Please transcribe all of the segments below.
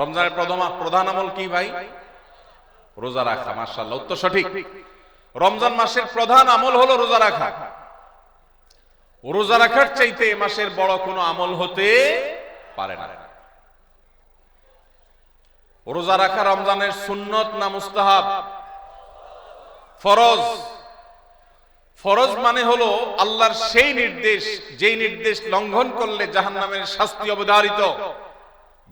রমজানের প্রধান আমল কি ভাই? রোজা রাখা মার্শাল্লাহ উত্তর সঠিক। রমজান মাসের প্রধান আমল হলো রোজা রাখা। রোজা রাখার চাইতে মাসের বড় কোনো আমল হতে পারে না। রোজা রাখা রমজানের সুন্নত না মুস্তাহাব? ফরজ। ফরজ মানে হলো আল্লাহর সেই নির্দেশ, যেই নির্দেশ লঙ্ঘন করলে জাহান্নামের শাস্তি অবধারিত।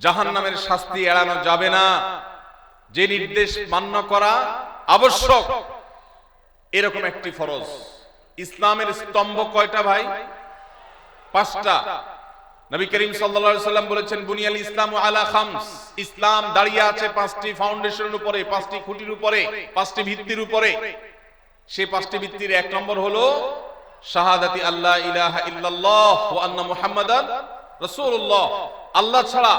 জাহান্নামের শাস্তি এড়ানো যাবে না। যে নির্দেশ মান্য করা আবশ্যক, এরকম একটি ফরজ। ইসলামের স্তম্ভ কয়টা ভাই? পাঁচটা। নবী করিম সাল্লাম বলেছেন, বুনিয়াল ইসলাম আলা খামস। ইসলাম দাঁড়িয়ে আছে পাঁচটি ফাউন্ডেশনের উপরে, পাঁচটি খুঁটির উপরে, পাঁচটি ভিত্তির উপরে। সেই পাঁচটি ভিত্তির এক নম্বর হলো শাহাদাতি আল্লাহ ইলাহা ইল্লাল্লাহ আন্না মুহাম্মাদান রাসূলুল্লাহ, আল্লাহ ছাড়া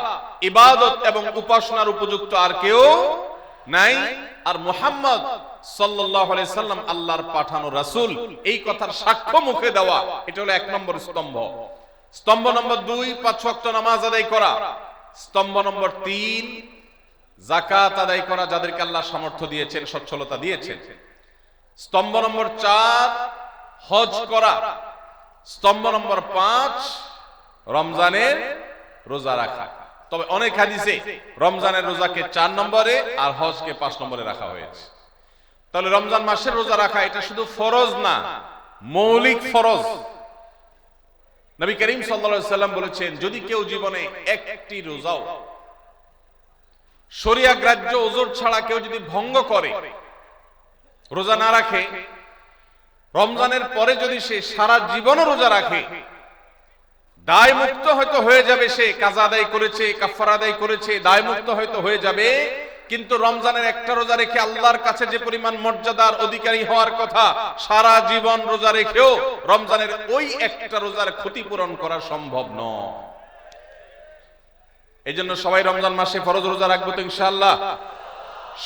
ইবাদত এবং উপাসনার উপযুক্ত আর কেউ নাই। আর মুহাম্মদ সাল্লাম আল্লাহর পাঠানো রাসূল, এই কথার সাক্ষ্য মুখে দেওয়া, এটা হলো এক নম্বর স্তম্ভ। স্তম্ভ নম্বর দুই, পাঁচ ওয়াক্ত নামাজ আদায় করা। স্তম্ভ নম্বর তিন জাকাত আদায় করা, যাদেরকে আল্লাহ সামর্থ্য দিয়েছেন, সচ্ছলতা দিয়েছেন। স্তম্ভ নম্বর চার, হজ করা। স্তম্ভ নম্বর পাঁচ রমজানের রোজা রাখা। তবে অনেক হাদিসে রমজানের রোজাকে চার নম্বরে আর হজকে পাঁচ নম্বরে রাখা হয়েছে। তাহলে রমজান মাসের রোজা রাখা এটা শুধু ফরজ না, মৌলিক ফরজ। নবী করিম সাল্লা সাল্লাম বলেছেন, যদি কেউ জীবনে একটি রোজাও শরিয়া গ্রাহ্য ওজোর ছাড়া কেউ যদি ভঙ্গ করে, রোজা না রাখে, রমজানের পরে যদি সে সারা জীবনও রোজা রাখে দায় মুক্ত হয়তো হয়ে যাবে সে, কাজা আদায় করেছে কাফার আদায় করেছে দায় মুক্ত হয়তো হয়ে যাবে। কিন্তু রমজানের একটা রোজা রেখে আল্লাহর কাছে যে পরিমাণ মর্যাদার অধিকারী হওয়ার কথা, সারা জীবন রোজা রেখেও রমজানের ওই একটা রোজার ক্ষতিপূরণ করা সম্ভব নয়। এই জন্য সবাই রমজান মাসে ফরজ রোজা রাখব তো ইনশাআল্লাহ।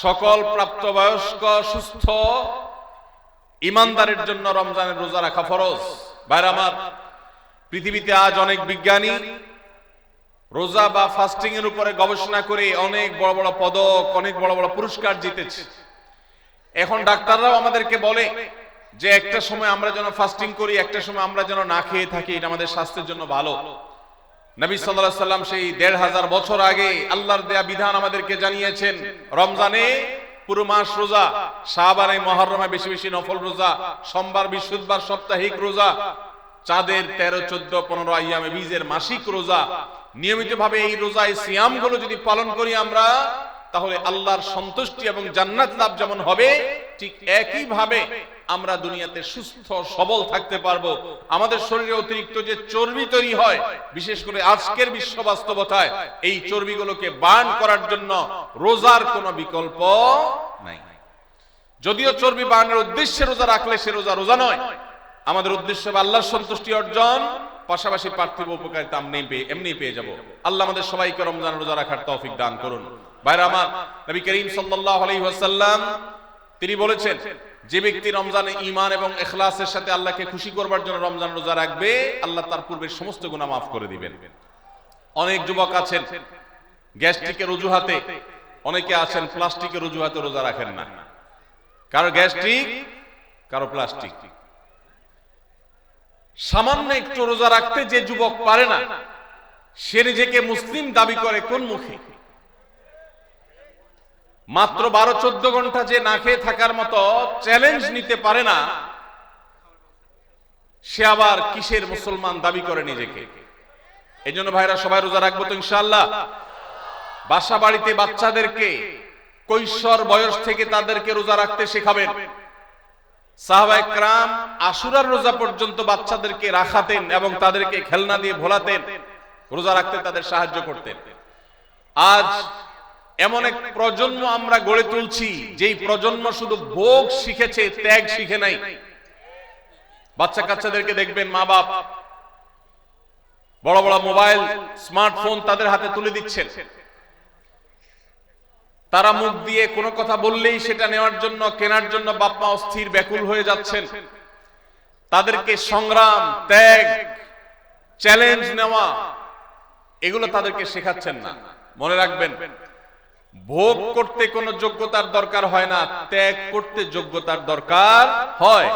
সকল প্রাপ্তবয়স্ক, সুস্থ, ইমানদারের জন্য রমজানের রোজা রাখা ফরজ। বাইরে আমার পৃথিবীতে আজ অনেক বিজ্ঞানী রোজা বা ফাস্টিং এর উপরে গবেষণা করে অনেক বড় বড় পদক, অনেক বড় বড় পুরস্কার জিতেছে। এখন ডাক্তাররাও আমাদেরকে বলে যে একটা সময় আমরা যেন ফাস্টিং করি, একটা সময় আমরা যেন না খেয়ে থাকি, এটা আমাদের স্বাস্থ্যের জন্য ভালো। নবী সাল্লাল্লাহু সাল্লাম সেই দেড় হাজার বছর আগে আল্লাহর দেয়া বিধান আমাদেরকে জানিয়েছেন, রমজানে পুরো মাস রোজা শাহবানে মহরমে বেশি বেশি নফল রোজা, সোমবার, বৃহস্পতিবার সাপ্তাহিক রোজা চাঁদের তেরো, চোদ্দ, পনেরো আইয়ামে বীজের মাসিক রোজা। নিয়মিত ভাবে এই রোজায় সিয়ামগুলো যদি পালন করি আমরা, তাহলে আল্লাহর সন্তুষ্টি এবং জান্নাত লাভ যেমন হবে, ঠিক একই ভাবে আমরা দুনিয়াতে সুস্থ, সবল থাকতে পারব। আমাদের শরীরে অতিরিক্ত যে চর্বি তৈরি হয়, বিশেষ করে আজকের বিশ্ব বাস্তবতায়, এই চর্বিগুলোকে বার্ন করার জন্য রোজার কোনো বিকল্প নাই। যদিও চর্বি বার্নের উদ্দেশ্যে রোজা রাখলে সে রোজা রোজা নয় আমাদের উদ্দেশ্য আল্লাহর সন্তুষ্টি অর্জন, পাশাপাশি পার্থিব উপকারিতা এমনি পেয়ে এমনি পেয়ে যাব। আল্লাহ আমাদের সবাইকে রমজান রোজা রাখার তৌফিক দান করুন। ভাইরা আমার, নবী করিম সাল্লাল্লাহু আলাইহি ওয়াসাল্লাম, তিনি বলেছেন, যে ব্যক্তি রমজানে ঈমান এবং ইখলাসের সাথে আল্লাহকে খুশি করবার জন্য রমজান রোজা রাখবে, আল্লাহ তার পূর্বের সমস্ত গুনাহ মাফ করে দিবেন। অনেক যুবক আছেন, গ্যাস্ট্রিকের অজুহাতে, অনেকে আছেন, প্লাস্টিকের অজুহাতে রোজা রাখেন না। কারও গ্যাস্ট্রিক, কারও প্লাস্টিক। সামান্য একটু রোজা রাখতে যে যুবক পারে না, সে নিজেকে মুসলিম দাবি করে কোন মুখে? মাত্র বারো চোদ্দ ঘণ্টা যে না খেয়ে থাকার মতো চ্যালেঞ্জ নিতে পারে না, সে আবার কিসের মুসলমান দাবি করে নিজেকে? এই জন্য ভাইরা, সবাই রোজা রাখব তো ইনশাল্লাহ বাসা বাড়িতে বাচ্চাদেরকে কৈশোর বয়স থেকে তাদেরকে রোজা রাখতে শেখাবেন। এমন এক প্রজন্ম আমরা গড়ে তুলছি, যেই প্রজন্ম শুধু ভোগ শিখেছে, ত্যাগ শিখে নাই। বাচ্চা কাচ্চাদেরকে দেখবেন মা বাপ, বড় বড় মোবাইল, স্মার্টফোন তাদের হাতে তুলে দিচ্ছেন। তারা মুখ দিয়ে কোনো কথা বললেই সেটা নেওয়ার জন্য, কেনার জন্য বাপমা অস্থির, ব্যাকুল হয়ে যাচ্ছেন। তাদেরকে সংগ্রাম, ত্যাগ, চ্যালেঞ্জ নেওয়া, এগুলো তাদেরকে শেখাচ্ছেন না। মনে রাখবেন, ভোগ করতে কোনো যোগ্যতার দরকার হয় না, ত্যাগ করতে যোগ্যতার দরকার হয়।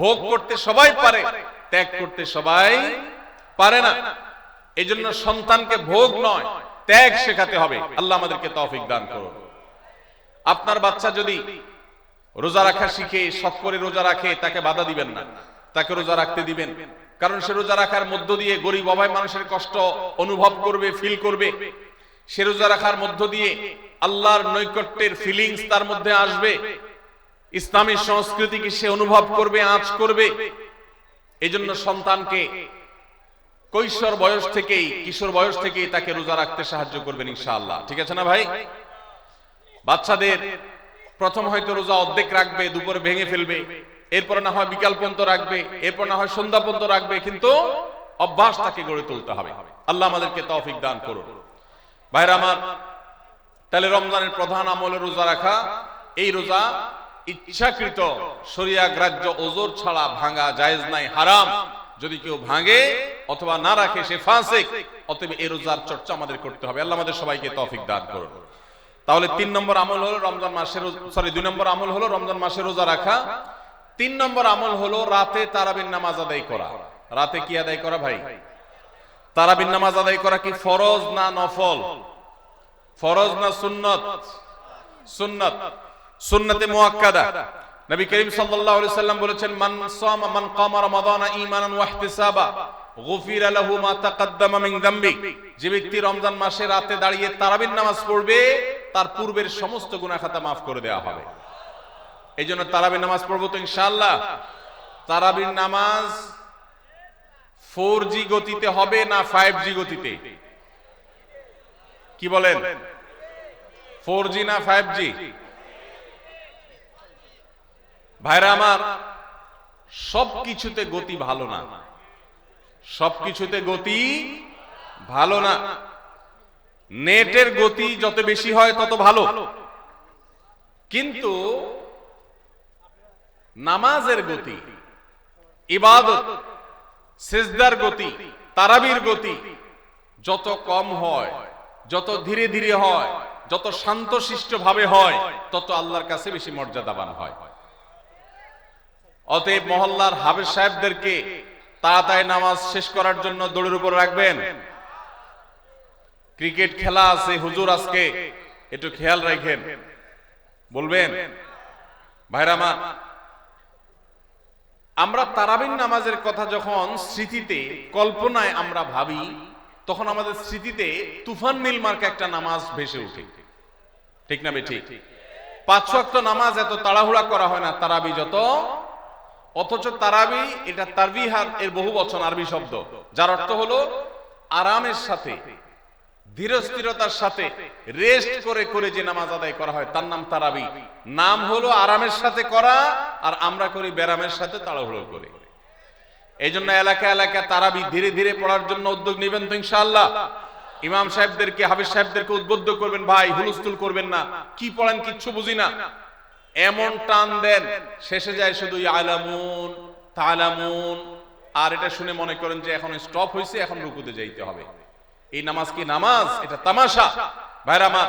ভোগ করতে সবাই পারে, ত্যাগ করতে সবাই পারে না। এই সন্তানকে ভোগ নয়, ত্যাগ শেখাতে হবে। আল্লাহ আমাদেরকে তৌফিক দান করুন। আপনার বাচ্চা যদি রোজা রাখা শিখে, শখ করে রোজা রাখে, তাকে বাধা দিবেন না। তাকে রোজা রাখতে দিবেন। কারণ সে রোজা রাখার মধ্য দিয়ে গরিব অভাব মানুষের কষ্ট অনুভব করবে ফিল করবে। সে রোজা রাখার মধ্য দিয়ে আল্লাহর নৈকট্যের ফিলিংস তার মধ্যে আসবে। ইসলামী সংস্কৃতিকে সে অনুভব করবে, আঁচ করবে। এই জন্য সন্তানকে কৈশোর বয়স থেকেই, কিশোর বয়স থেকেই তাকে রোজা রাখতে সাহায্য করবেন ইনশাআল্লাহ। ঠিক আছে না ভাই? বাচ্চাদের প্রথম হয়তো রোজা অর্ধেক রাখবে, দুপুরে ভেঙে ফেলবে, এরপর না হয় বিকাল পর্যন্ত রাখবে, এরপর না হয় সন্ধ্যা পর্যন্ত রাখবে, কিন্তু অভ্যাস তাকে গড়ে তুলতে হবে। আল্লাহ আমাদেরকে তৌফিক দান করুন। ভাইরা আমার, তাহলে রমজানের প্রধান আমলে রোজা রাখা, এই রোজা ইচ্ছাকৃত শরিয়া গ্রাহ্য ওজোর ছাড়া ভাঙা জায়েজ নাই, হারাম। যদি কেউ ভাঙে অথবা না রাখে, সে ফাসিক, অতএব এই রোজার চর্চা আমাদের করতে হবে। আল্লাহ আমাদের সবাইকে তৌফিক দান করুন। তাহলে তিন নম্বর আমল হলো রমজান মাসের সরি দুই নম্বর আমল হলো রমজান মাসে রোজা রাখা। তিন নম্বর আমল হলো রাতে তারাবিন নামাজ আদায় করা। রাতে কি আদায় করা ভাই? তারাবিন নামাজ আদায় করা কি ফরজ না নফল? ফরজ না সুন্নত? সুন্নত। সুন্নতে মুআক্কাদা নবী করিম সাল্লাল্লাহু আলাইহি সাল্লাম বলেছেন, মান সামা, মান কামা রমাদানা ঈমানান ওয়া ইহতিসাবা, গুফিরা লাহু মা তাকাদ্দামা মিন যে ব্যক্তি রমজান মাসে রাতে দাঁড়িয়ে তারাবির নামাজ পড়বে তার পূর্বের সমস্ত গুনাহ খাতা মাফ করে দেওয়া হবে। এই জন্য তারাবির নামাজ পড়ব তো ইনশাআল্লাহ। তারাবির নামাজ ফোর জি গতিতে হবে না ফাইভ জি গতিতে? কি বলেন? ফোর জি না ফাইভ জি ভাইরা আমার, সবকিছুতে গতি ভালো না। সব কিছুতে গতি ভালো না। নেটের গতি যত বেশি হয় তত ভালো। কিন্তু নামাজের গতি, ইবাদত, সেজদার গতি, তারাবির গতি যত কম হয়, যত ধীরে ধীরে হয়, যত শান্তশিষ্ট ভাবে হয়, তত আল্লাহর কাছে বেশি মর্যাদাবান হয়। অতএব মহল্লার হাবেজ সাহেবদেরকে তাড়াতাড়ি নামাজ শেষ করার জন্য দৌড়ের উপর রাখবেন। ক্রিকেট খেলা আছে, হুজুর আজকে। একটু খেয়াল রাখেন। বলবেন ভাইরামা আমরা তারাবিন নামাজের কথা যখন স্মৃতিতে, কল্পনায় আমরা ভাবি, তখন আমাদের স্মৃতিতে তুফান মিল মার্কা একটা নামাজ ভেসে উঠে ঠিক না বেঠিক? পাঁচ ওয়াক্ত নামাজ এত তাড়াহুড়া করা হয় না, তারাবি যত। অথচ তারাবি এটা তারবিহার এর বহু বচন, আরবি শব্দ। যার অর্থ হলো আরামের সাথে ধীরস্থিরতার সাথে রেস্ট করে করে যে নামাজ আদায় করা হয়, তার নাম তারাবি। নাম হলো আরামের সাথে করা আর আমরা করি ব্যারামের সাথে তাড়াহুড়ো করে। এই জন্য এলাকা এলাকা তারাবি ধীরে ধীরে পড়ার জন্য উদ্যোগ নেবেন তো ইমাম সাহেবদেরকে, হাফিজ সাহেবদেরকে উদ্বুদ্ধ করবেন, ভাই, হুলস্থুল করবেন না। কি পড়েন কিচ্ছু বুঝি না। এমন টান দেন, শেষে যায় শুধু আলামুন তালামুন। আর এটা শুনে মনে করেন যে এখন স্টপ হয়েছে এখন রুকুতে যাইতে হবে। এই নামাজ কি নামাজ? এটা তামাশা। ভাইরা মা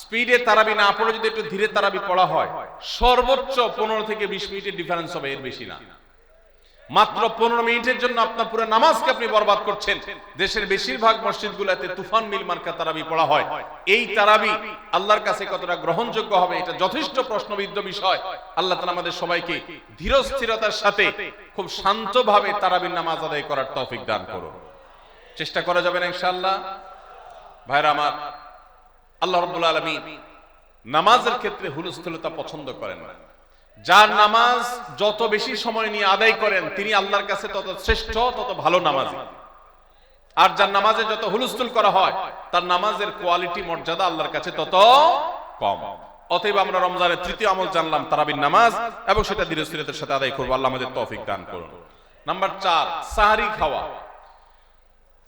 স্পিডে তারাবি না পড়ে যদি একটু ধীরে তারাবি পড়া হয়, সর্বোচ্চ পনেরো থেকে বিশ মিনিটের ডিফারেন্স হবে, এর বেশি না। মাত্র পনেরো মিনিটের জন্য আপনার পুরো নামাজকে আপনি বরবাদ করছেন। দেশের বেশিরভাগ মসজিদ গুলাতে তুফান মিল মার্কা তারাবি পড়া হয়। এই তারাবি আল্লাহর কাছে কতটা গ্রহণযোগ্য হবে, এটা যথেষ্ট প্রশ্নবিদ্ধ বিষয়। আল্লাহ তালা আমাদের সবাইকে ধীর স্থিরতার সাথে, খুব শান্তভাবে তারাবির নামাজ আদায় করার তৌফিক দান করুন। চেষ্টা করা যাবে না ইনশাআল্লাহ। ভাইরা আমার, আল্লাহ রব্বুল আলমী নামাজের ক্ষেত্রে হুলস্থুলতা পছন্দ করেন না। যার নামাজ যত বেশি সময় নিয়ে আদায় করেন, তিনি আল্লাহর কাছে তত শ্রেষ্ঠ, তত ভালো নামাজি। আর যার নামাজে যত হুলস্থুল করা হয়, তার নামাজের কোয়ালিটি, মর্যাদা আল্লাহর কাছে তত কম। অতএব আমরা রমজানের তৃতীয় আমল জানলাম, তারাবির নামাজ, এবং সেটা ধীরস্থিরতার সাথে আদায় করব। আল্লাহ আমাদের তৌফিক দান করুন। নাম্বার চার, সাহারি খাওয়া।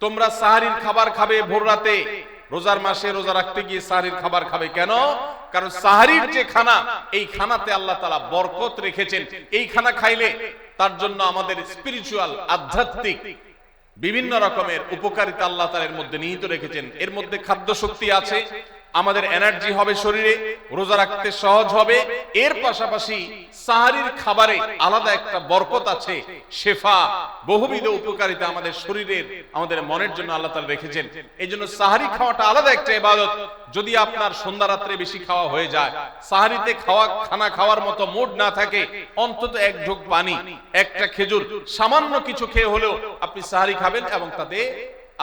তোমরা সাহারির খাবার খাবে ভোর রাতে। রোজার মাসে রোজা রাখতে গিয়ে সাহারির খাবার খাবে কেন? কারণ সাহারির যে খানা, এই খানাতে আল্লাহ তাআলা বরকত রেখেছেন। এই খানা খাইলে তার জন্য আমাদের স্পিরিচুয়াল আধ্যাত্মিক, বিভিন্ন রকমের উপকারিতা আল্লাহ তাআলা এর মধ্যে নিহিত রেখেছেন। এর মধ্যে খাদ্য শক্তি আছে আমাদের এনার্জি হবে শরীরে রোজা রাখতে সহজ হবে। এর পাশাপাশি সাহারির খাবারে আলাদা একটা বরকত আছে শেফা বহুবিধ উপকারিতা আমাদের শরীরের আমাদের মনের জন্য আল্লাহ তাআলা রেখেছেন। এই জন্য সাহারি খাওয়াটা আলাদা একটা ইবাদত। যদি আপনার সন্ধ্যা রাত্রে বেশি খাওয়া হয়ে যায় সাহারিতে খাওয়া খানা খাওয়ার মতো মুড না থাকে অন্তত এক ঢোক পানি একটা খেজুর সামান্য কিছু খেয়ে হলেও আপনি সাহারি খাবেন এবং তাতে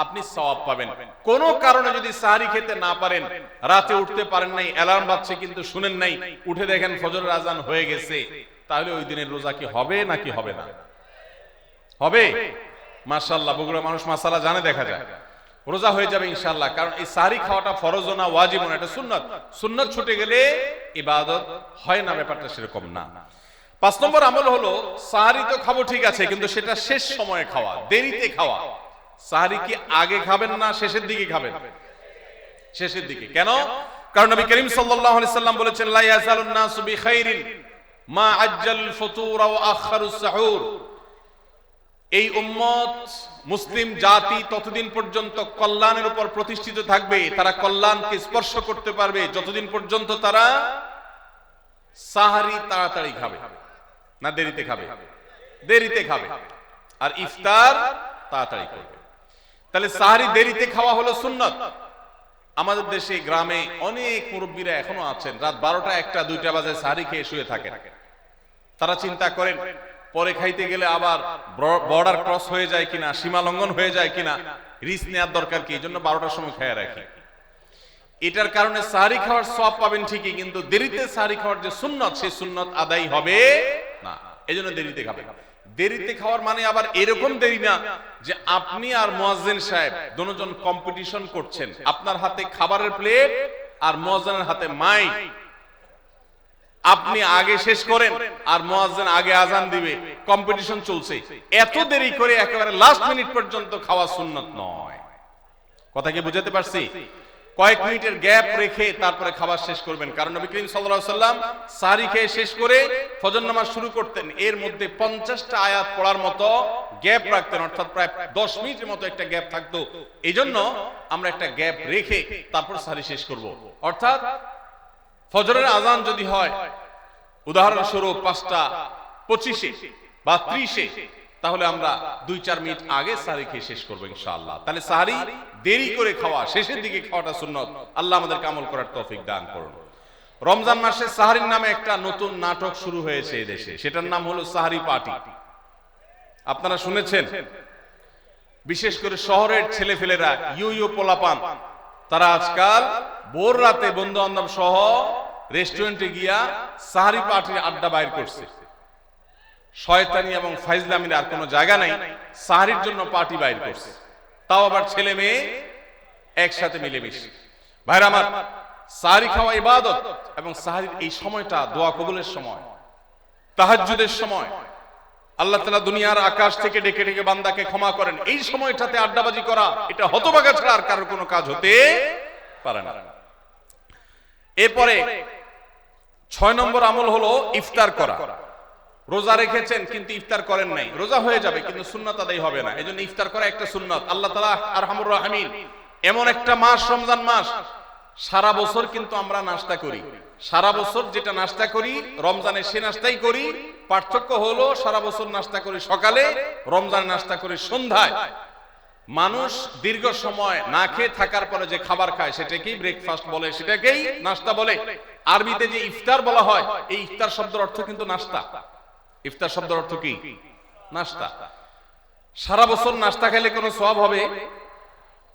আপনি সওয়াব পাবেন। কোন কারণে যদি সাহারি খেতে না পারেন, রাতে উঠতে পারেন নাই, অ্যালার্ম বাজছে কিন্তু শুনেন নাই, উঠে দেখেন ফজরের আজান হয়ে গেছে, তাহলে ওই দিনের রোজা কি হবে নাকি হবে না? হবে? মাশাআল্লাহ বগুড়া মানুষ মাসালা জানে, দেখা যায় রোজা হয়ে যাবে ইনশাআল্লাহ, কারণ এই সাহারি খাওয়াটা ফরজ না, ওয়াজিব না, এটা সুন্নাত। সুন্নাত ছুটে গেলে ইবাদত হয় না, ব্যাপারটা সেরকম না। পাঁচ নম্বর আমল হলো, সাহারি তো খাব ঠিক আছে, কিন্তু সেটা শেষ সময়ে খাওয়া, দেরিতে খাওয়া। সাহারি কি আগে খাবেন না শেষের দিকে খাবেন? শেষের দিকে। কেন? কারণ নবী করিম সাল্লাল্লাহু আলাইহি সাল্লাম বলেছেন, লা ইয়াজালুন নাসু বিখাইরিন মা আজ্জাল ফুতুর ওয়া আখারুস সাহুর। এই উম্মত মুসলিম জাতি ততদিন পর্যন্ত কল্যাণের উপর প্রতিষ্ঠিত থাকবে। তারা কল্যাণকে স্পর্শ করতে পারবে। যতদিন পর্যন্ত তারা সাহারি তাড়াতাড়ি খাবে, না দেরিতে খাবে দেরিতে খাবে, আর ইফতার তাড়াতাড়ি করবে। তাহলে সাহারি দেরিতে খাওয়া হলো সুন্নত। আমাদের দেশে, গ্রামে অনেক মুরব্বীরা এখনও আছেন, রাত বারোটা একটা, দুইটা বাজে সাহারি খেয়ে শুয়ে থাকেন। তারা চিন্তা করেন, পরে খাইতে গেলে আবার বর্ডার ক্রস হয়ে যায় কিনা, সীমা লঙ্ঘন হয়ে যায় কিনা রিস্ক নেওয়ার দরকার কি? এই জন্য বারোটার সময় খেয়ে রাখি। এটার কারণে সাহারি খাওয়ার সব পাবেন ঠিকই, কিন্তু দেরিতে সাহারি খাওয়ার যে সুন্নত, সেই সুন্নত আদায় হবে না। এই জন্য দেরিতে খাবে দেরিতে খাওয়ার মানে আবার এরকম দেরি না যে আপনি আর মোয়াজ্জেন সাহেব দুজন কম্পিটিশন করছেন। আপনার হাতে খাবারের প্লেট আর মোয়াজ্জেনের হাতে মাইক আপনি আগে শেষ করেন আর মোয়াজ্জেন আগে আজান দিবে। কম্পিটিশন চলছে। এত দেরি করে একেবারে লাস্ট মিনিট পর্যন্ত খাওয়া সুন্নত নয়। কথা কি বুঝাতে পারছি? কয়েক মিনিটের গ্যাপ রেখে তারপরে খাবার শেষ করবেন। কারণ নবী করিম আলাইহি সাল্লাম সারি খেয়ে শেষ করে ফজর নামাজ শুরু করতেন। এর মধ্যে পঞ্চাশটা আয়াত পড়ার মতো গ্যাপ রাখতেন, অর্থাৎ প্রায় দশ মিনিটের মতো একটা গ্যাপ থাকতো। এই জন্য আমরা একটা গ্যাপ রেখে তারপর সারি শেষ করব। অর্থাৎ ফজরের আজান যদি হয়, উদাহরণস্বরূপ পাঁচটা পঁচিশে বা ত্রিশে, তাহলে আমরা দুই চার মিনিট আগে সারি খেয়ে শেষ করব ইনশাআল্লাহ। তাহলে সাহারি দেরি করে খাওয়া, শেষের দিকে খাওয়াটা সুন্নত। আল্লাহ আমাদের কামল করার তৌফিক দান করুন। রমজান মাসে সাহারির নামে একটা নতুন নাটক শুরু হয়েছে এই দেশে। সেটার নাম হলো সাহারি পার্টি। আপনারা শুনেছেন? বিশেষ করে শহরের ছেলেফেলেরা ইউ ইউ পোলাপান, তারা আজকাল ভোর রাতে বন্ধু বান্ধব সহ রেস্টুরেন্টে গিয়া সাহারি পার্টির আড্ডা বাইর করছে। শয়তানি এবং ফাইজলামির আর কোনো জায়গা নাই, সাহারির জন্য পার্টি বাইর করছে। তাও আবার ছেলে মেয়ে একসাথে মিলেমিশে। ভাইরা আমার, সাহারি খাওয়া ইবাদত এবং সাহারির এই সময়টা দোয়া কবুলের সময়, তাহাজ্জুদের সময়। আল্লাহ তালা দুনিয়ার আকাশ থেকে ডেকে ডেকে বান্দাকে ক্ষমা করেন। এই সময়টাতে আড্ডাবাজি করা, এটা হতবাগা ছাড়া আর কারোর কোনো কাজ হতে পারে না। এরপরে ছয় নম্বর আমল হলো ইফতার করা। রোজা রেখেছেন, কিন্তু ইফতার করেন নাই। রোজা হয়ে যাবে, কিন্তু সুন্নত আদায় হবে না। এই ইফতার করা একটা সুন্নত। আল্লাহ তালা আর হামুর রাহমিন, এমন একটা মাস, রমজান মাস। সারা বছর কিন্তু আমরা নাস্তা করি। সারা বছর যেটা নাস্তা করি রমজানে সে নাস্তাই করি। পার্থক্য হলো, সারা বছর নাস্তা করি সকালে, রমজান নাস্তা করি সন্ধ্যায়। মানুষ দীর্ঘ সময় না খেয়ে থাকার পরে যে খাবার খায়, সেটাকেই ব্রেকফাস্ট বলে, সেটাকেই নাস্তা বলে। আরবিতে যে ইফতার বলা হয়, এই ইফতার শব্দের অর্থ কিন্তু নাস্তা ইফতার শব্দের অর্থ কি? নাস্তা। সারা বছর নাস্তা খেলে কোনো সব হবে?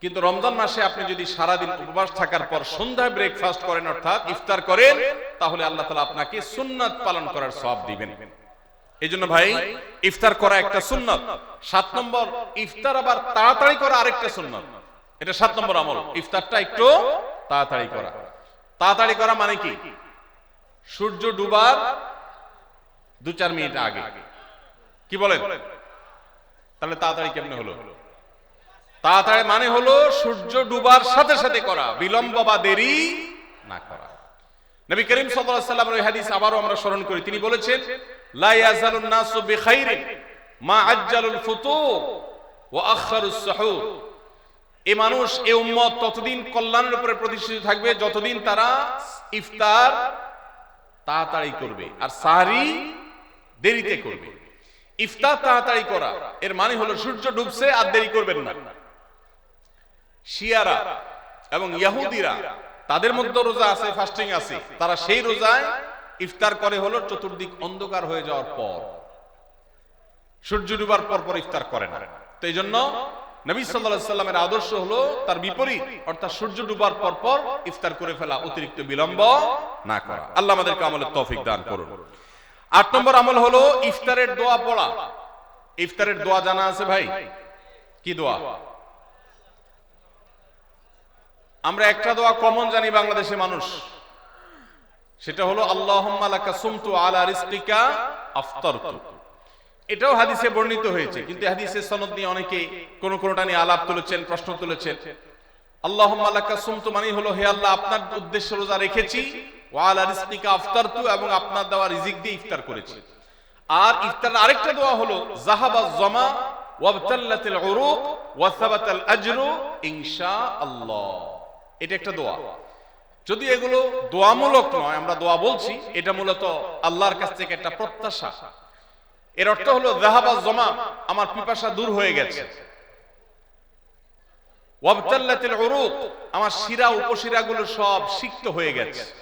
কিন্তু রমজান মাসে আপনি যদি সারাদিন উপবাস থাকার পর সন্ধ্যায় ব্রেকফাস্ট করেন, অর্থাৎ ইফতার করেন, তাহলে আল্লাহ তালা আপনাকে সুন্নাত পালন করার সব দিবেন। এই জন্য ভাই, ইফতার করা একটা সুন্নত। সাত নম্বর, ইফতার আবার তাড়াতাড়ি করা আরেকটা সুন্নত। এটা সাত নম্বর আমল। ইফতারটা একটু তাড়াতাড়ি করা। তাড়াতাড়ি করা মানে কি? সূর্য ডুবার দু চার মিনিট আগে। কি বলেন? তাহলে তাড়াতাড়ি কেমনে হলো? তাড়াতাড়ি মানে হলো সূর্য ডুবার সাথে সাথে করা বিলম্ব বা দেরি না করা। নবী করিম সাল্লাল্লাহু আলাইহি ওই হাদিস আবারও আমরা স্মরণ করি। তিনি বলেছেন লা ইয়াজালুন নাসু বিখাইরিন মা আজ্জালুল ফুতুর ওয়া আখারুস সুহুর। এই মানুষ এই উম্মত ততদিন কল্যাণের উপরে প্রতিষ্ঠিত থাকবে যতদিন তারা ইফতার তাড়াতাড়ি করবে। আর সাহারি দেরিতে করবে। ইফতার তাড়াতাড়ি করা, এর মানে হলো সূর্য ডুবছে আর দেরি করবেন না। শিয়ারা এবং ইয়াহুদিরা, তাদের মধ্যে রোজা আছে ফাস্টিং আছে। তারা সেই রোজায় ইফতার করে হলো চতুর্দিক অন্ধকার হয়ে যাওয়ার পর। সূর্য ডুবার পর পর ইফতার করে না। তো এই জন্য নবী সাল্লাল্লাহু সাল্লামের আদর্শ হলো তার বিপরীত, অর্থাৎ সূর্য ডুবার পর পর ইফতার করে ফেলা অতিরিক্ত বিলম্ব না করা। আল্লাহ আমাদেরকে আমলের তৌফিক দান করুন। আট নম্বর আমল হলো ইফতারের দোয়া পড়া। ইফতারের দোয়া জানা আছে ভাই? কি দোয়া? আমরা একটা দোয়া কমন জানি বাংলাদেশের মানুষ। সেটা হলো, আল্লাহুম্মা লাকা সুমতু আলা রিজকিকা আফতারতু। এটাও হাদিসে বর্ণিত হয়েছে, কিন্তু হাদিসের সনদ নিয়ে অনেকে কোন কোনটা নিয়ে আলাপ তুলেছেন, প্রশ্ন তুলেছেন। আল্লাহ সুমতু মানে হলো, হে আল্লাহ, আপনার উদ্দেশ্য রোজা রেখেছি এবং আপনার দেওয়া রিজিক দিয়ে ইফতার আর ইফতার আরেকটা দোয়া হলো জমা এটা একটা দোয়া। যদি এগুলো দোয়ামূলক নয়, আমরা দোয়া বলছি, এটা মূলত আল্লাহর কাছ থেকে একটা প্রত্যাশা। এর অর্থ হলো জাহাবা জমা, আমার পিপাসা দূর হয়ে গেছে। আমার শিরা, উপশিরাগুলো সব সিক্ত হয়ে গেছে।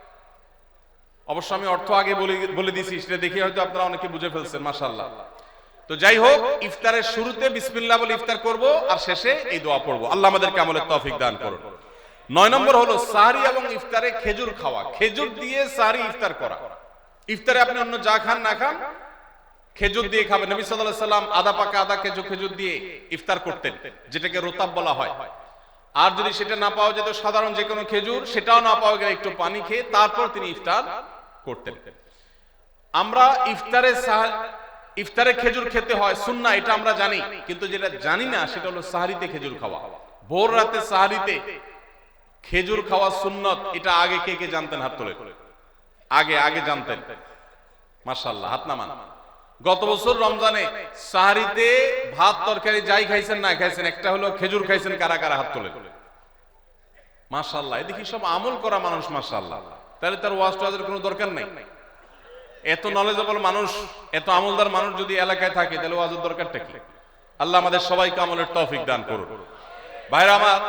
অবশ্য আমি অর্থ আগে বলে দিছি সেটা দেখে হয়তো আপনারা অনেকে বুঝে ফেলছেন মাশাল্লাহ তো যাই হোক, ইফতারের শুরুতে বিসমিল্লাহ বলে ইফতার করব, আর শেষে এই দোয়া পড়ব। আল্লাহ আমাদেরকে আমলের তৌফিক দান করুন। নয় নম্বর হলো সাহারি এবং ইফতারে খেজুর খাওয়া। খেজুর দিয়ে সাহারি ইফতার করা। ইফতারে আপনি অন্য যা খান, না খান, খেজুর দিয়ে খাবেন। নবী সাল্লাল্লাহু সাল্লাম আদা পাকা আদা খেজুর খেজুর দিয়ে ইফতার করতেন, যেটাকে রোতাব বলা হয়। আর যদি সেটা না পাওয়া যেত, সাধারণ যে কোনো খেজুর, সেটাও না পাওয়া গেলে একটু পানি খেয়ে তারপর তিনি ইফতার করতেন। আমরা ইফতারে ইফতারে খেজুর খেতে হয়, সুন্না, এটা আমরা জানি। কিন্তু যেটা জানি না, সেটা হলো সাহারিতে খেজুর খাওয়া। ভোর রাতে সাহারিতে খেজুর খাওয়া সুন্নত, এটা আগে কে কে জানতেন হাত তোলে? আগে আগে জানতেন। মাশাল্লাহ হাত নামান। গত বছর রমজানে সাহারিতে ভাত, তরকারি যাই খাইছেন না খাইছেন, একটা হলো খেজুর খাইছেন, কারা কারা হাত তোলে মাশাল্লাহ এদিকে সব আমল করা মানুষ মাশাল্লাহ তাহলে তার ওয়াজ টোয়াজের কোনো দরকার নাই। এত নলেজেবল মানুষ, এত আমলদার মানুষ যদি এলাকায় থাকে, তাহলে ওয়াজের দরকারটা কি? আল্লাহ আমাদের সবাইকে আমলের তৌফিক দান করুন। ভাইরা আমার,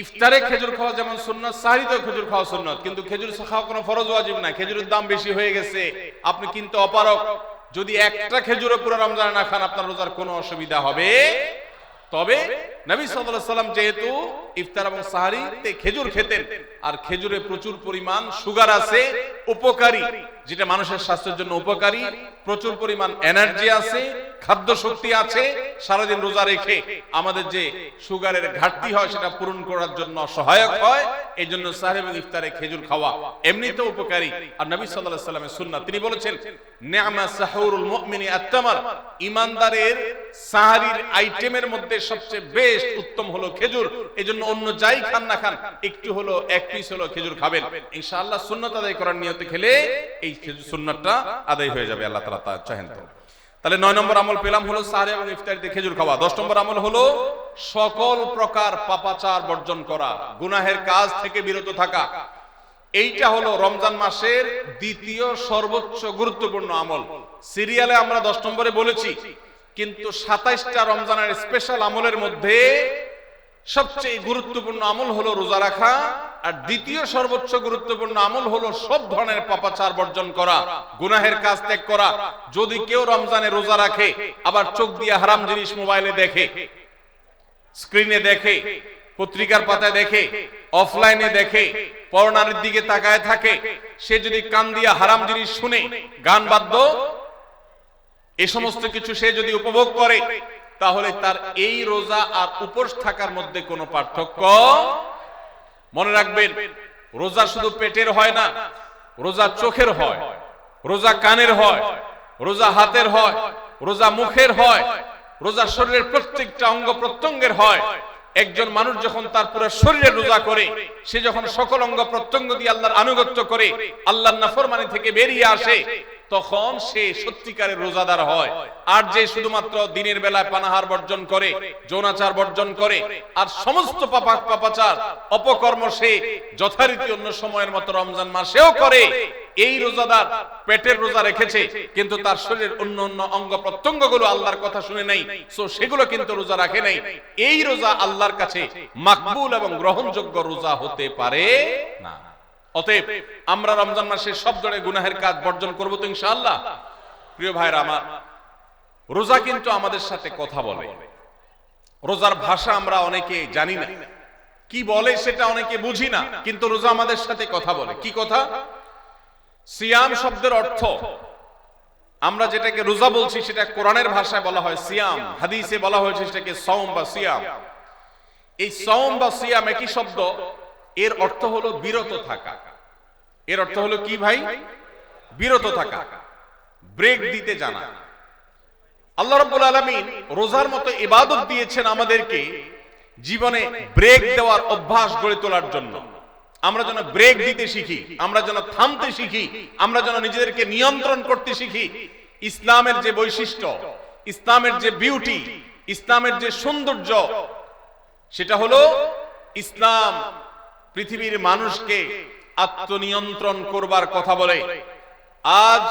ইফতারে খেজুর খাওয়া যেমন সুন্নত সাহারিতেও খেজুর খাওয়া সুন্নত, কিন্তু খেজুর খাওয়া কোনো ফরজ ওয়াজিব না, খেজুরের দাম বেশি হয়ে গেছে, আপনি কিন্তু অপারক যদি একটা খেজুরও পুরো রমজানে না খান, আপনার রোজার কোনো অসুবিধা হবে। তবে নবী আলাইহি সাল্লাম যেহেতু ইফতার এবং সাহারিতে খেজুর খেতেন, আর খেজুরে প্রচুর পরিমাণ সুগার আছে, উপকারী, যেটা মানুষের স্বাস্থ্যের জন্য উপকারী, প্রচুর পরিমাণ এনার্জি আছে খাদ্য শক্তি আছে, সারাদিন রোজা রেখে আমাদের যে সুগারের ঘাটতি হয় সেটা পূরণ করার জন্য সহায়ক হয় এই জন্য সাহেব ইফতারে খেজুর খাওয়া এমনিতেও উপকারী। আর নবী আলাইহি সাল্লামের সুন্নাহ, তিনি বলেছেন নি'মা সাহুরুল মুমিনি আত-তামার ইমানদারের সাহারির আইটেমের মধ্যে সবচেয়ে বেস্ট উত্তম হলো খেজুর, এজন্য অন্য যাই খান না খান, একটু হলো এক পিস হলো খেজুর খাবেন। ইনশাআল্লাহ সুন্নাত আদায় করার নিয়তে খেলে এই খেজুর সুন্নাতটা আদায় হয়ে যাবে, আল্লাহ তাআলা তা চাহেন তো। তাহলে নয় নম্বর আমল পেলাম হলো সাহারি এবং ইফতারিতে খেজুর খাওয়া। দশ নম্বর আমল হলো সকল প্রকার পাপাচার বর্জন করা, গুনাহের কাজ থেকে বিরত থাকা। এইটা হলো রমজান মাসের দ্বিতীয় সর্বোচ্চ গুরুত্বপূর্ণ আমল। সিরিয়ালে আমরা দশ নম্বরে বলেছি কিন্তু সাতাইশটা রমজানের স্পেশাল আমলের মধ্যে সবচেয়ে গুরুত্বপূর্ণ আমল হলো রোজা রাখা আর দ্বিতীয় সর্বোচ্চ গুরুত্বপূর্ণ আমল হলো সব ধরনের পাপাচার বর্জন করা, গুনাহের কাজ ত্যাগ করা। যদি কেউ রমজানে রোজা রাখে, আবার চোখ দিয়ে হারাম জিনিস মোবাইলে দেখে, স্ক্রিনে দেখে, পত্রিকার পাতায় দেখে অফলাইনে দেখে পরনারীর দিকে তাকায় থাকে, সে যদি কান দিয়ে হারাম জিনিস শুনে, গান বাদ্য এ সমস্ত কিছু সে যদি উপভোগ করে, তাহলে তার এই রোজা আর উপোস থাকার মধ্যে কোনো পার্থক্য মনে রাখবেন, রোজা শুধু পেটের হয় না, রোজা চোখের হয়, রোজা কানের হয়, রোজা হাতের হয়, রোজা মুখের হয়, রোজা শরীরের প্রত্যেকটা অঙ্গ প্রত্যঙ্গের হয়। একজন মানুষ যখন তার পুরো শরীরে রোজা করে, সে যখন সকল অঙ্গ প্রত্যঙ্গ দিয়ে আল্লাহর আনুগত্য করে, আল্লাহর নাফরমানি থেকে বেরিয়ে আসে তখন সে সত্যিকারের রোজাদার হয়। আর যে শুধুমাত্র দিনের বেলায় পানাহার বর্জন করে, যৌনাচার বর্জন করে, আর সমস্ত পাপা পাপাচার, অপকর্ম সে যথারীতি অন্য সময়ের মতো রমজান মাসেও করে, এই রোজাদার পেটের রোজা রেখেছে, কিন্তু তার শরীরের অন্য অন্য অঙ্গ প্রত্যঙ্গগুলো আল্লাহর কথা শুনে নাই, সো সেগুলো কিন্তু রোজা রাখে নাই। এই রোজা আল্লাহর কাছে মাকবুল এবং গ্রহণযোগ্য রোজা হতে পারে না। অতএব আমরা রমজান মাসে সব ধরনের গুনাহের কাজ বর্জন করব তো ইনশাআল্লাহ। প্রিয় ভাইরা আমার, রোজা কিন্তু আমাদের সাথে কথা বলে। রোজার ভাষা আমরা অনেকে জানি না। কি বলে সেটা অনেকে বুঝি না, কিন্তু রোজা আমাদের সাথে কথা বলে। কি কথা? সিয়াম শব্দের অর্থ, আমরা যেটাকে রোজা বলছি সেটা কোরআনের ভাষায় বলা হয় সিয়াম, হাদিসে বলা হয়েছে সেটাকে সওম বা সিয়াম। এই সওম বা সিয়াম একই শব্দ এর অর্থ হলো বিরত থাকা। এর অর্থ হলো কি ভাই? বিরত থাকা। ব্রেক দিতে জানা। আল্লাহ রাব্বুল আলামিন রোজার মতো ইবাদত দিয়েছেন আমাদেরকে জীবনে ব্রেক দেওয়ার অভ্যাস গড়ে তোলার জন্য। আমরা যেন ব্রেক দিতে শিখি, আমরা যেন থামতে শিখি, আমরা যেন নিজেদেরকে নিয়ন্ত্রণ করতে শিখি। ইসলামের যে বৈশিষ্ট্য, ইসলামের যে বিউটি ইসলামের যে সৌন্দর্য, সেটা হলো ইসলাম পৃথিবীর মানুষকে আত্মনিয়ন্ত্রণ করবার কথা বলে। আজ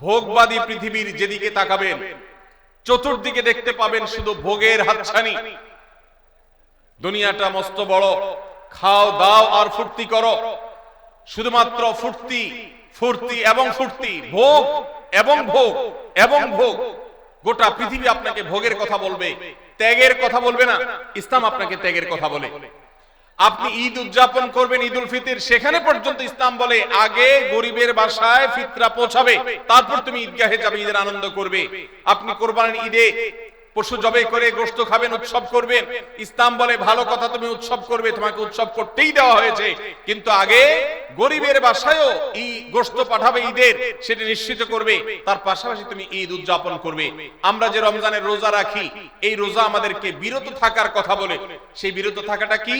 ভোগবাদী পৃথিবীর যেদিকে তাকাবেন, চতুর্দিকে দেখতে পাবেন শুধু ভোগের হাতছানি। দুনিয়াটা মস্ত বড়, খাও দাও আর ফুর্তি করো। শুধুমাত্র ফুর্তি ফুর্তি এবং ফুর্তি, ভোগ এবং ভোগ এবং ভোগ। গোটা পৃথিবী আপনাকে ভোগের কথা বলবে, ত্যাগের কথা বলবে না। ইসলাম আপনাকে ত্যাগের কথা বলে। আপনি ঈদ উদযাপন করবেন, ঈদ উল ফিতর, সেখানে পর্যন্ত ইসলাম বলে আগে গরিবের বাসায় ফিতরা পৌঁছাবে, তারপর তুমি ঈদগাহে যাবে, ঈদের আনন্দ করবে। আপনি কোরবানির ঈদে পশু জবে করে গোস্ত খাবেন, উৎসব করবেন। ইসলাম বলে ভালো কথা তুমি উৎসব করবে, তোমাকে উৎসব করতেই দেওয়া হয়েছে। কিন্তু আগে গরিবের বাসায়ও ই গোস্ত পাঠাবে ঈদের, সেটা নিশ্চিত করবে। তার পাশাপাশি তুমি ঈদ উদযাপন করবে। আমরা যে রমজানের রোজা রাখি, এই রোজা আমাদেরকে বিরত থাকার কথা বলে। সেই বিরত থাকাটা কি?